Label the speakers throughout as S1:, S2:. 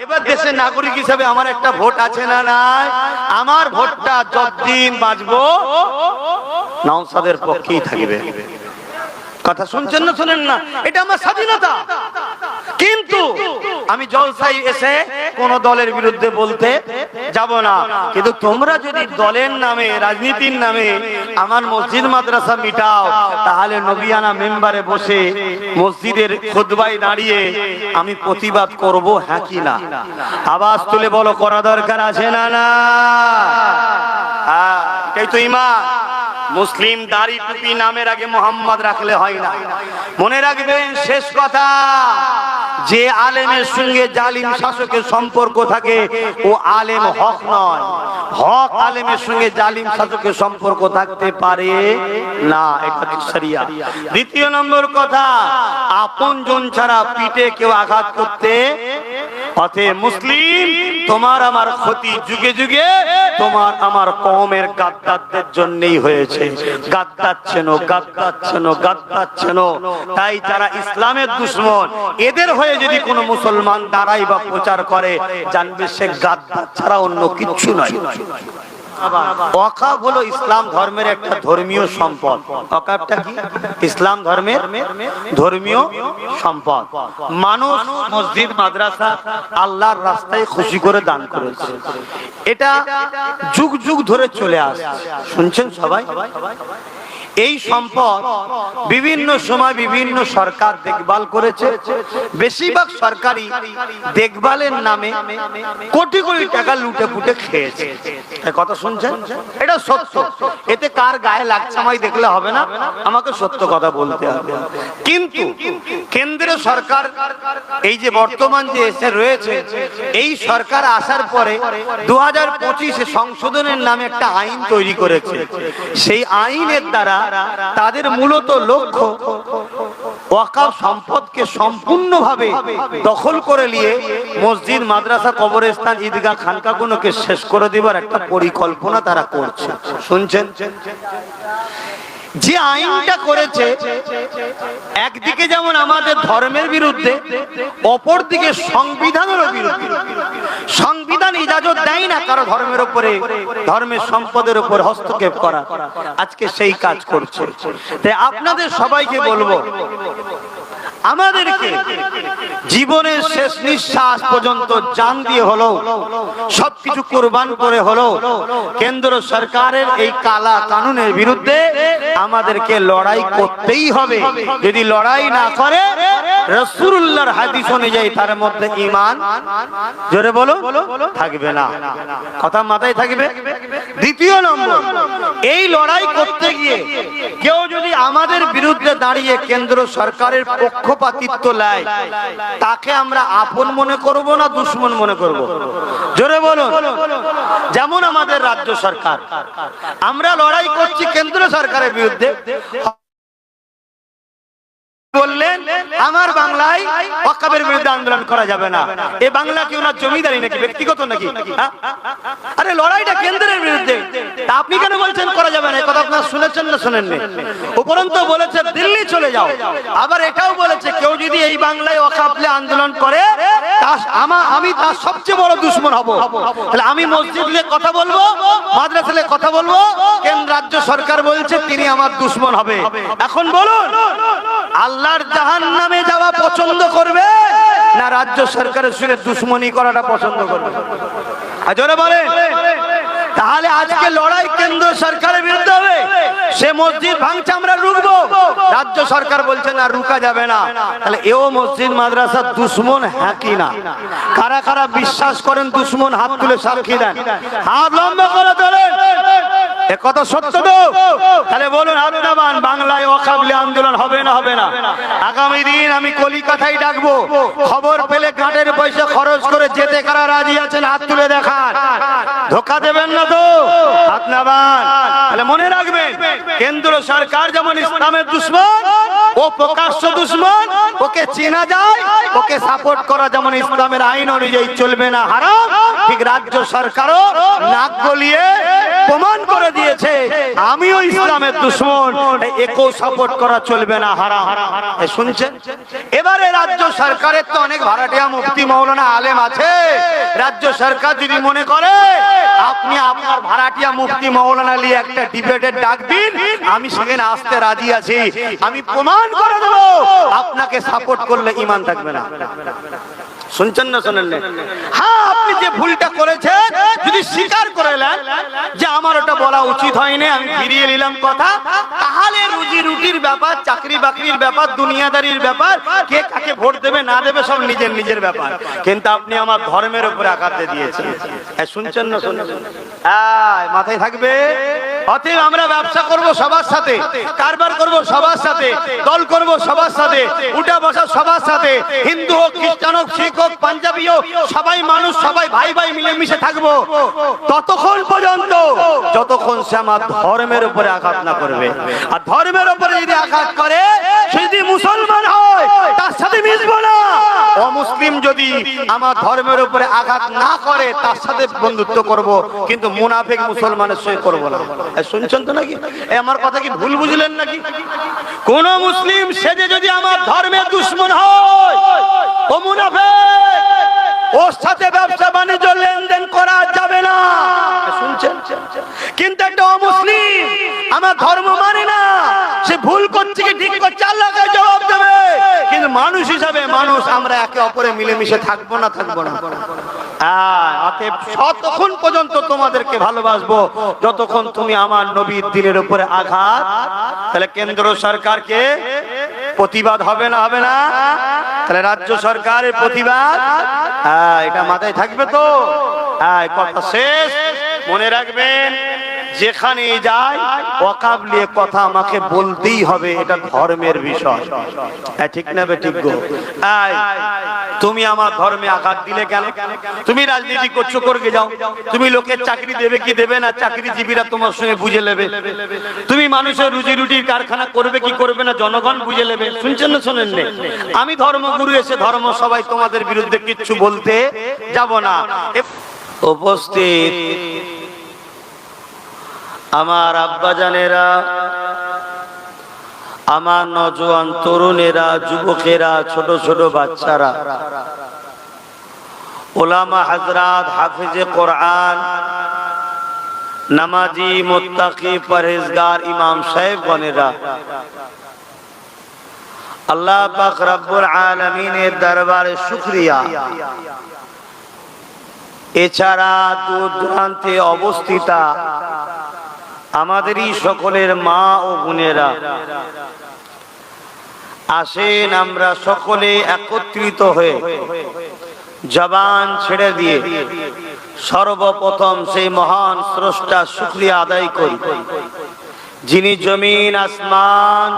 S1: এবার দেশের নাগরিক হিসাবে আমার একটা ভোট আছে না নাই? আমার ভোটটা যতদিন বাঁচবো নওসাদের পক্ষেই থাকবে। কথা শুনছেন না শোনেন না? এটা আমার স্বাধীনতা। কিন্তু আমি জলসাই এসে কোন দলের বিরুদ্ধে বলতে যাব না। কিন্তু তোমরা যদি দলের নামে, রাজনীতির নামে আমার মসজিদ মাদ্রাসা মিটাও, তাহলে নবিয়ানা মেম্বারে বসে মসজিদের খুদবাই দাঁড়িয়ে আমি প্রতিবাদ করব হ্যাঁ কি না? আওয়াজ তুলে বলো, করা দরকার আছে না না? হ্যাঁ এই তো ইমা মুসলিম দাড়ি টুপি নামের আগে মোহাম্মদ রাখলে হয় না। মনে রাখবেন, শেষ কথা। যে আলেমের সঙ্গে জালিম শাসকের সম্পর্ক থাকে, ও আলেম হক নয়। হক আলেমের সঙ্গে জালিম শাসকের সম্পর্ক থাকতে পারে না, এটা শরিয়া। দ্বিতীয় নম্বর কথা আপন জন ছাড়া পিঠে কেউ আঘাত করতে অথে মুসলিম, তোমার আমার ক্ষতি যুগে যুগে, তোমার আমার কমের গাদ্দারদের জন্যই হয়েছে। গাদ্দাচ্ছেন গাদ্দাচ্ছেন গাদ্দাচ্ছেন তাই যারা ইসলামের দুশ্মন, এদের হয়ে যদি কোনো মুসলমান দাঁড়াই বা প্রচার করে, জানবে সে গাদ্দার ছাড়া অন্য কিচ্ছু নয়। ইসলাম ধর্মের একটা ধর্মীয় সম্পদ। ইসলাম ধর্মের ধর্মীয় সম্পদ। মানুষ মসজিদ, মাদ্রাসা আল্লাহর রাস্তায় খুশি করে দান করেছে। এটা যুগ যুগ ধরে চলে আসছে। শুনছেন সবাই? এই সম্পদ বিভিন্ন সময় বিভিন্ন সরকার দেখভাল করেছে। বেশিরভাগ সরকারি দেখভালের নামে কোটি কোটি টাকা লুটে পুটে খেয়েছে। কথা শুনছেন? এটা সত্য। এতে কার গায়ে লাগছে আমায় দেখলে হবে না? আমাকে সত্য কথা বলতে হবে। কিন্তু কেন্দ্রীয় সরকার এই যে বর্তমান যে এসে রয়েছে, এই সরকার আসার পরে দু হাজার সংশোধনের নামে একটা আইন তৈরি করেছে। সেই আইনের দ্বারা তাদের মূলত লক্ষ্য ওয়াকাফ সম্পদকে সম্পূর্ণভাবে দখল করে নিয়ে মসজিদ, মাদ্রাসা, কবরস্থান, ঈদগাহ, খানকাগুলোকে শেষ করে দেবার একটা পরিকল্পনা তারা করছে। শুনছেন? যে আইনটা করেছে, একদিকে যেমন আমাদের ধর্মের বিরুদ্ধে অপর দিকে সংবিধানের বিরুদ্ধে। সংবিধান ইজাজত দেয় না কারও ধর্মের উপরে, ধর্মের সম্পদের উপর হস্তক্ষেপ করা। আজকে সেই কাজ করছে। তাই আপনাদের সবাইকে বলব, আমাদেরকে জীবনের শেষ নিঃশ্বাস পর্যন্ত জান দিয়ে হলো, সবকিছু কোরবান করে হলো। কেন্দ্র সরকারের এই কালা কানুনের বিরুদ্ধে আমাদেরকে লড়াই করতেই হবে। যদি লড়াই না করে রসুল্লাহর হাদিস অনুযায়ী তার মধ্যে ইমান জোরে বলো, থাকবে না। কথা মাথায় থাকবে? দ্বিতীয় নম্বর, এই লড়াই করতে গিয়ে কেউ যদি আমাদের বিরুদ্ধে দাঁড়িয়ে কেন্দ্র সরকারের পক্ষপাতিত্ব নেয় তাকে আমরা আপন মনে করব না দুশ্মন মনে করব? জোরে বলুন। যেমন আমাদের রাজ্য সরকার, আমরা লড়াই করছি কেন্দ্র সরকারের বিরুদ্ধে। বললেন, আমার বাংলায় ওয়াকাবের বিরুদ্ধে আন্দোলন করা যাবে না। এ বাংলা কি ওনার জমিদারি নাকি, ব্যক্তিগত নাকি? হ্যাঁ? আরে লড়াইটা কেন্দ্রের বিরুদ্ধে। তা আপনি কেন বলছেন করা যাবে না? কথা আপনারা শুনেছেন না শুনেননি? উপরন্ত বলেছে দিল্লি চলে যাও। আবার এটাও বলেছে, কেউ যদি এই বাংলায় ওয়াকাবলে আন্দোলন করে, তা- আমা- তার সবচেয়ে বড় দুশ্মন হব। তাহলে আমি মসজিদে কথা বলব মাদ্রাসালে কথা বলব, কেন্দ্র, রাজ্য সরকার বলছে, তিনি আমার দুশ্মন হবে। এখন বলুন আল্লাহর জাহান নামে যাওয়া পছন্দ করবে না রাজ্য সরকারের সঙ্গে দুশ্মনী করাটা পছন্দ করবে? আর জোরে বলেন। তাহলে আজকে লড়াই কেন্দ্র সরকারের বিরুদ্ধে হবে। সে মসজিদ ভাঙছে, আমরা রুখবো। রাজ্য সরকার বলছে, না রুকা যাবে না। তাহলে এও মসজিদ, মাদ্রাসা দুশ্মন হ্যাঁ না। কারা কারা বিশ্বাস করেন, দুশ্মন হাত তুলে সাক্ষী দেন। হাত লম্বা করে তোলেন। কেন্দ্র সরকার যেমন ইসলামের দুশ্মন, ও প্রকাশ্য দুশ্মন, ওকে চেনা যায়, ওকে সাপোর্ট করা যেমন ইসলামের আইন অনুযায়ী চলবে না, হারাম। ঠিক রাজ্য সরকারও নাক গলিয়ে প্রমাণ করে দিয়েছে। আমিও ইসলামের দুশ্মন। একেও সাপোর্ট করা চলবে না, হারাম। এ শুনছেন? এবারে রাজ্য সরকারের তো অনেক ভাড়াটিয়া মুফতি মৌলানা আলেম আছে। রাজ্য সরকার যদি মনে করে, আপনি আপনার ভাড়াটিয়া মুফতি মৌলানা নিয়ে একটা ডিবেটের ডাক দিন, আমি সেখানে আসতে রাজি আছি। আমি প্রমাণ করে দেবো, আপনাকে সাপোর্ট করলে ইমান থাকবে না। শুনছেন না শোনেন না? হ্যাঁ আপনি যে ভুলটা করেছেন যদি স্বীকার করে নেন যে আমার ওটা বলা উচিত হয়নি আমি ফিরিয়ে নিলাম কথা তাহলে রুজি রুটির ব্যাপার চাকরি বাকরির ব্যাপার দুনিয়াদারির ব্যাপার কে কাকে ভোট দেবে না দেবে সব নিজের নিজের ব্যাপার। কিন্তু আপনি আমার ধর্মের উপরে আঘাত দিয়েছেন। হ্যাঁ শুনছেন না শোনেন মাথায় থাকবে? অতএব আমরা ব্যবসা করব সবার সাথে, কারবার করব সবার সাথে, দল করব সবার সাথে, উঠা বসা সবার সাথে, হিন্দু হোক, খ্রিস্টান হোক, শিখ হোক, পাঞ্জাবি সবাই মানুষ, সবাই ভাই ভাই মিলেমিশে থাকব। ততক্ষণ পর্যন্ত, যতক্ষণ সে আমার ধর্মের উপরে আঘাত না করবে। আর ধর্মের উপরে যদি আঘাত করে যদি মুসলমান হয়, তার সাথে মিশবো যদি আমার ধর্মের উপরে আঘাত না করে, তার সাথে বন্ধুত্ব করব, কিন্তু মুনাফিক মুসলমানের সঙ্গে করব না। শুনছেন তো নাকি? আমার কথা কি ভুল বুঝলেন নাকি? কোন মুসলিম সেজে যদি আমার ধর্মের দুশ্মন হয়, ও মুনাফিক, ওর সাথে ব্যবসা বাণিজ্য লেনদেন করা যাবে না। শুনছেন কিন্তু একটা অমুসলিম আমার ধর্ম মানে না সে ভুল করছে ঠিক করছে জবাব দেবে। কিন্তু মানুষ হিসাবে মানুষ আমরা একে অপরে মিলেমিশে থাকব না থাকব না। হ্যাঁ, ততক্ষণ পর্যন্ত তোমাদেরকে ভালোবাসবো যতক্ষণ তুমি আমার নবীর দিনের উপরে আঘাত তাহলে কেন্দ্র সরকারকে প্রতিবাদ হবে না হবে না? তাহলে রাজ্য সরকারের প্রতিবাদ? হ্যাঁ এটা মাথায় থাকবে তো? হ্যাঁ কথা শেষ। মনে রাখবেন যেখানে যাই অকাবলিয়ে কথা আমাকে বলতেই হবে, এটা ধর্মের বিষয়। ঠিক না বে, ঠিক তুমি আমার ধর্মে আঘাত দিলে কেন? তুমি রাজনীতি করছ করবে যাও। তুমি লোকের চাকরি দেবে কি দেবে না? চাকরিজীবীরা তোমার সঙ্গে বুঝে নেবে। তুমি মানুষের রুজি রুটির কারখানা করবে কি করবে না, জনগণ বুঝে নেবে। শুনছেন না, শোনেন? আমি ধর্মগুরু এসে ধর্ম সবাই তোমাদের বিরুদ্ধে কিচ্ছু বলতে যাব না। উপস্থিত আমার আব্বাজানেরা, আমার নজওয়ান তরুণেরা, যুবকেরা, ছোট ছোট বাচ্চারা, ওলামা হাজরাত হাফিজে কোরআন, নামাজি, মোত্তাকি, পরহেজগার, ইমাম সাহেব বনেরা আল্লাহ পাক রব্বুল আলামিনের দরবারে শুকরিয়া। এছাড়া দূর দূরান্তে অবস্থিতা আমাদেরই সকলের মা ও বোনেরা। আসেন আমরা সকলে একত্রিত হয়ে জবান ছেড়ে দিয়ে সর্বপ্রথম সেই মহান স্রষ্টা শুক্রিয়া আদায় করি। যিনি জমিন, আসমান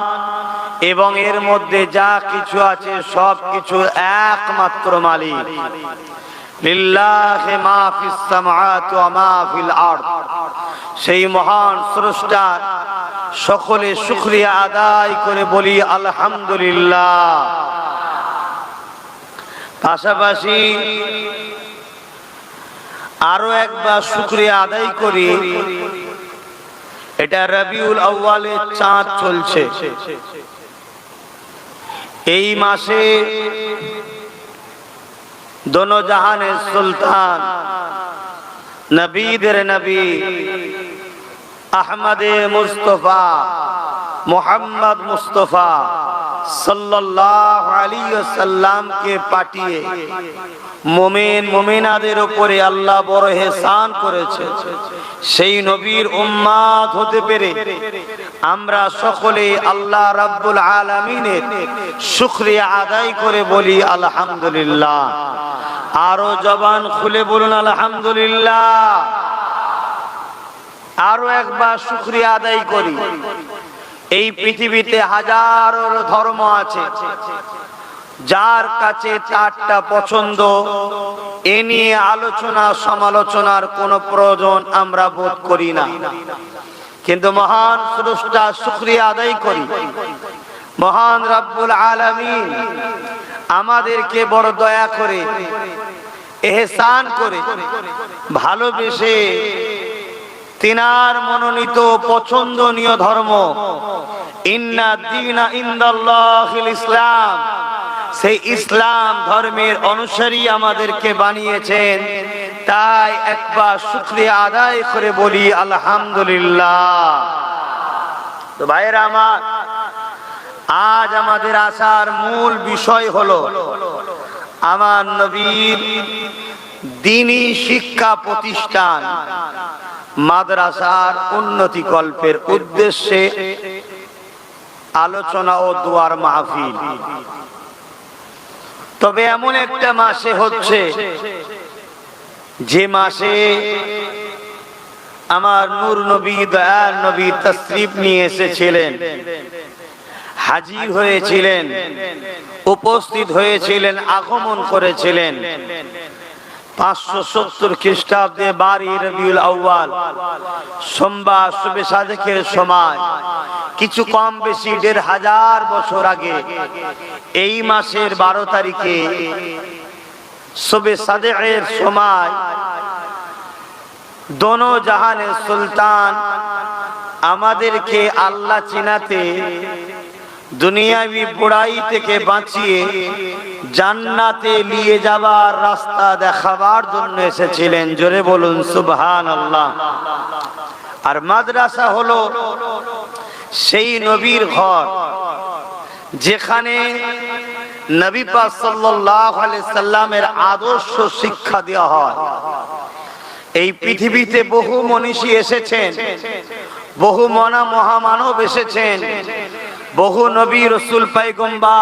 S1: এবং এর মধ্যে যা কিছু আছে সব কিছু একমাত্র মালিক। লিল্লাহি মা ফিস সামাওয়াতি ওয়া মা ফিল আরদ। সেই মহান স্রষ্টার সকলে শুকরিয়া আদায় করে বলি, আলহামদুলিল্লাহ। পাশাপাশি আরও একবার শুকরিয়া আদায় করি, এটা রবিউল আউ্বালের চাঁদ চলছে। এই মাসে দোনো জাহানের সুলতান, নবীদের নবী আহমদে মুস্তফা, মোহাম্মদ মুস্তফা সাল্লাল্লাহু আলাইহি ওয়াসাল্লামকে পাঠিয়ে মুমিন মুমিনাদের উপরে আল্লাহ বড় হেসান করেছে। সেই নবীর উম্মাদ হতে পেরে আমরা সকলে আল্লাহ রাব্বুল আলামিনের শুকরিয়া আদায় করে বলি, আলহামদুলিল্লাহ। আরও জবান খুলে বলুন, আলহামদুলিল্লাহ। আরও একবার শুক্রিয়া আদায় করি। এই পৃথিবীতে হাজারো ধর্ম আছে, যার কাছে চারটা পছন্দ, এ নিয়ে আলোচনা সমালোচনার কোনো প্রয়োজন আমরা বোধ করি না। কিন্তু মহান স্রষ্টা শুক্রিয়া আদায় করি। মহান রব্বুল আলামিন আমাদেরকে বড় দয়া করে, এহসান করে, ভালোবেসে তিনার মনোনীত পছন্দনীয় ধর্ম। ইন্না ইসলাম। সেই ইসলাম ধর্মের অনুসারী আমাদেরকে বানিয়েছেন। তাই একবার শুক্রিয়া আদায় করে বলি, আলহামদুলিল্লাহ। তো ভাইয়েরা আমার, আজ আমাদের আসার মূল বিষয় হলো, আমার নবীর দিনী শিক্ষা প্রতিষ্ঠান। মাদ্রাসার উন্নতি কল্পের উদ্দেশ্যে আলোচনা ও দুয়ার মাহফিল। তবে এমন একটা মাসে হচ্ছে, যে মাসে আমার নূর নবী, দয়াল নবী তসরিফ নিয়ে এসেছিলেন, হাজির হয়েছিলেন, উপস্থিত হয়েছিলেন, আগমন করেছিলেন। পাঁচশো সত্তর খ্রিস্টাব্দে রবিউল সোমবার সময়। কিছু কম বেশি দেড় হাজার বছর আগে, এই মাসের বারো তারিখে শুভে সাদেকের সময় দোনো জাহানের সুলতান আমাদেরকে আল্লাহ চিনাতে দুনিয়াবি বুড়াই থেকে বাঁচিয়ে জান্নাতে নিয়ে যাবার রাস্তা দেখাবার জন্য এসেছিলেন। জোরে বলুন সুবহান আল্লাহ আর মাদ্রাসা হলো সেই নবীর ঘর, যেখানে নবী পাক সাল্লামের আদর্শ শিক্ষা দেওয়া হয়। এই পৃথিবীতে বহু মনীষী এসেছেন, বহু মনা মহামানব এসেছেন বহু নবী রসুল পাইগম্বা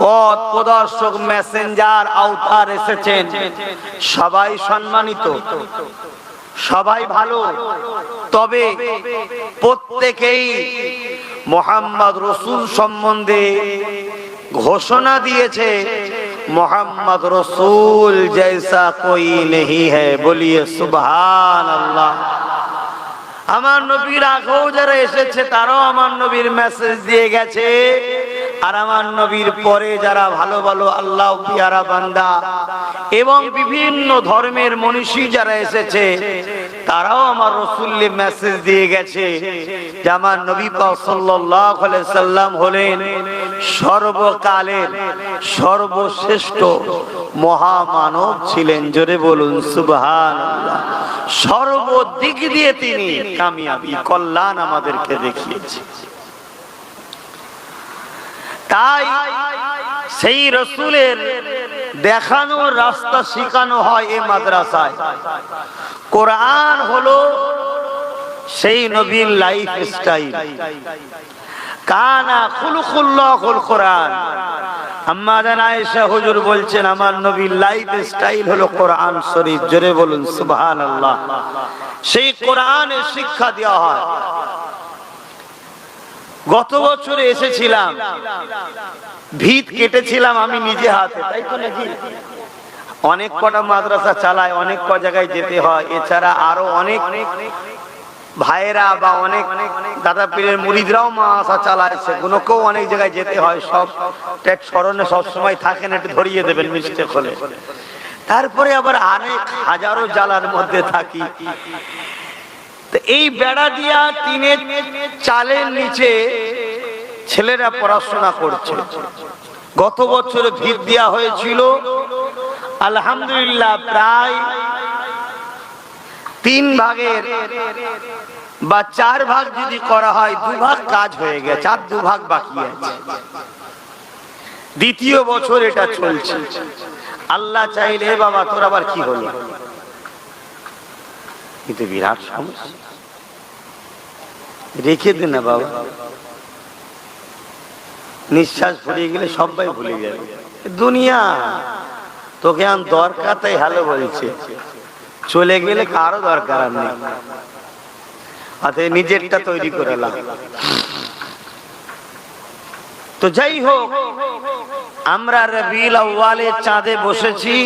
S1: পথ প্রদর্শক মেসেঞ্জার আউতার এসেছেন। সবাই সম্মানিত। সবাই ভালো। তবে প্রত্যেকেই মোহাম্মদ রসুল সম্বন্ধে ঘোষণা দিয়েছে, মোহাম্মদ রসুল জৈসা কই নেই হ্যাঁ বলিয়ে সুবহান আল্লাহ আমার নবীর আগেও যারা এসেছে, তারাও আমার নবীর মেসেজ দিয়ে গেছে। আর আমার নবীর পরে যারা ভালো ভালো আল্লাহ পিয়ারা বান্দা এবং বিভিন্ন ধর্মের মনীষী যারা এসেছে, তারাও আমার রসুল্লি মেসেজ দিয়ে গেছে যে আমার নবী সাল্লাম হলেন সর্বকালের সর্বশ্রেষ্ঠ মহামানব ছিলেন। জোরে বলুন, সুবহানাল্লাহ। সর্বদিক দিয়ে তিনি কামিয়াবি, কল্যাণ আমাদেরকে দেখিয়েছে। তাই সেই রসুলের দেখানো, রাস্তা শিখানো হয় এ মাদ্রাসায়। কোরআন হলো সেই নবীর লাইফ স্টাইল কোরআন। শিক্ষা দেওয়া হয়। গত বছরে এসেছিলাম। ভিত কেটেছিলাম আমি নিজে হাতে, তাই তো নাকি? অনেক কটা মাদ্রাসা চালায়, অনেক ক জায়গায় যেতে হয়। এছাড়া আরও অনেক ভাইয়েরা বা অনেক দাদা পীরের মুরিদরাও মাসা চালায়, সেগুলোকেও অনেক জায়গায় যেতে হয়, সব ট্যাক স্মরণে সবসময় থাকেন, একটু ধরিয়ে দেবেন মিস্টেক হলে তারপরে আবার অনেক হাজারো জ্বালার মধ্যে থাকি। এই বেড়া দিয়া টিনের চালের নিচে ছেলেরা পড়াশোনা করছে। গত বছরে ভিত দেওয়া হয়েছিল। আলহামদুলিল্লাহ, প্রায় তিন ভাগের বা চার ভাগ যদি করা হয়, দু ভাগ কাজ হয়ে গেছে, আর দু ভাগ বাকি আছে। দ্বিতীয় বছর এটা চলছে। আল্লাহ চাইলে বাবা, তোর আবার কি হলো? কিন্তু বিরাট সমস্যা। রেখে দে না বাবা। নিঃশ্বাস ফুরিয়ে গেলে সবাই ভুলে যাবে। দুনিয়া, তোকে আন দরকার তাই হ্যালো বলছে। চলে গেলে কারও দরকার নেই। অতএব নিজেরটা তৈরি করে তো যাই হোক, আমরা রবিল আউ্বালের চাঁদে বসেছি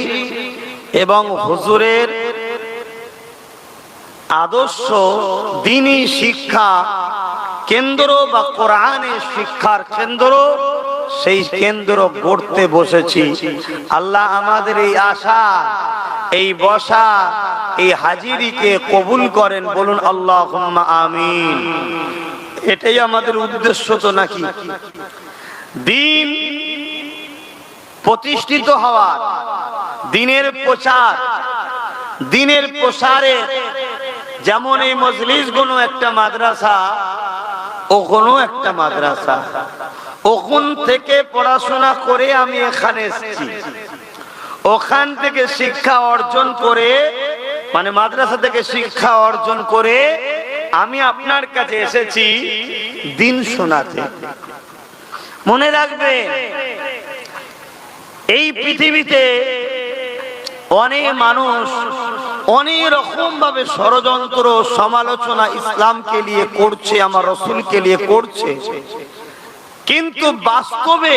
S1: এবং হুজুরের আদর্শ দিনী শিক্ষা কেন্দ্র বা কোরআনের শিক্ষার কেন্দ্র সেই কেন্দ্র গড়তে বসেছি। আল্লাহ আমাদের এই আশা, এই বসা, এই হাজিরিকে কবুল করেন। বলুন আল্লাহ আমিন। এটাই আমাদের উদ্দেশ্য তো নাকি? দিন প্রতিষ্ঠিত হওয়ার দিনের প্রচার, দিনের প্রসারে। যেমন এই মজলিসগুলো একটা মাদ্রাসা ও কোনো একটা মাদ্রাসা। ওখান থেকে পড়াশোনা করে আমি এখানে এসেছি। ওখান থেকে শিক্ষা অর্জন করে মানে মাদ্রাসা থেকে শিক্ষা অর্জন করে আমি আপনার কাছে এসেছি দিন শোনাতে। মনে রাখবে, এই পৃথিবীতে অনেক মানুষ অনেক রকম ভাবে ষড়যন্ত্র, সমালোচনা ইসলামকে নিয়ে করছে, আমার রসুলকে নিয়ে করছে। কিন্তু বাস্তবে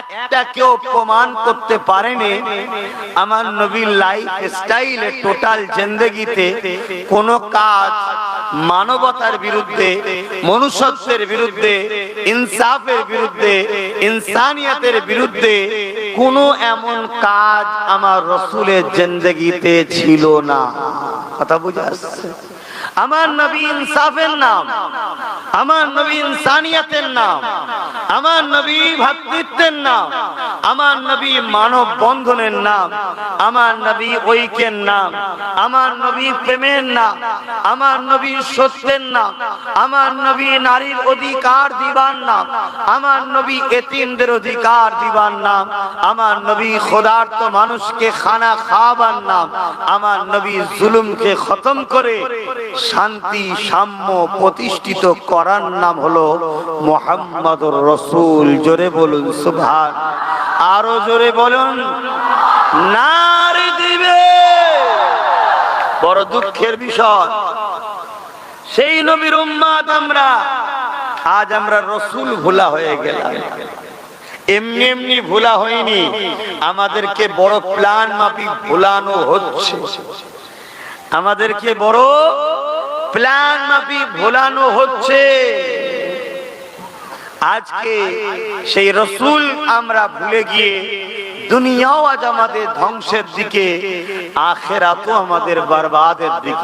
S1: একটা কেউ প্রমাণ করতে পারেনি। আমার নবীর লাইফ স্টাইলে টোটাল জিন্দগিতে কোন কাজ মানবতার বিরুদ্ধে, মনুষ্যত্বের বিরুদ্ধে, ইনসাফের বিরুদ্ধে, ইনসানিয়াতের বিরুদ্ধে কোন এমন কাজ আমার রসুলের জিন্দগিতে ছিল না। কথা বুঝে আসছে? আমার নবী ইনসাফের নাম আমার নবী ইনসানিয়াতের নাম আমার নবী ভাতৃত্বের নাম আমার নবী মানব বন্ধনের নাম আমার নবী ঐক্যের নাম আমার নবী প্রেমের নাম আমার নবী সত্যের নাম আমার নবী নারীর অধিকার দিবার নাম আমার নবী এতিমদের অধিকার দিবার নাম আমার নবী খোদার্থ মানুষকে খানা খাওয়াবার নাম আমার নবী জুলুমকে খতম করে শান্তি, সাম্য প্রতিষ্ঠিত করার নাম হলো মোহাম্মদ রসুল। জোরে বলুন সুভান আরও জোরে বলুন, নারী দিবে। বড় দুঃখের বিষয়, সেই নবীর উম্মাদ আমরা, আজ আমরা রসুল ভোলা হয়ে গেলাম। এমনি এমনি ভোলা হয়নি, আমাদেরকে বড় প্ল্যান মাফিক ভোলানো হচ্ছে। আমাদেরকে বড় প্ল্যান মাফি ভোলানো হচ্ছে। আজকে সেই রসুল আমরা ভুলে গিয়ে দুনিয়াও আজ আমাদের ধ্বংসের দিকে, আখেরাতও আমাদের বরবাদের দিকে।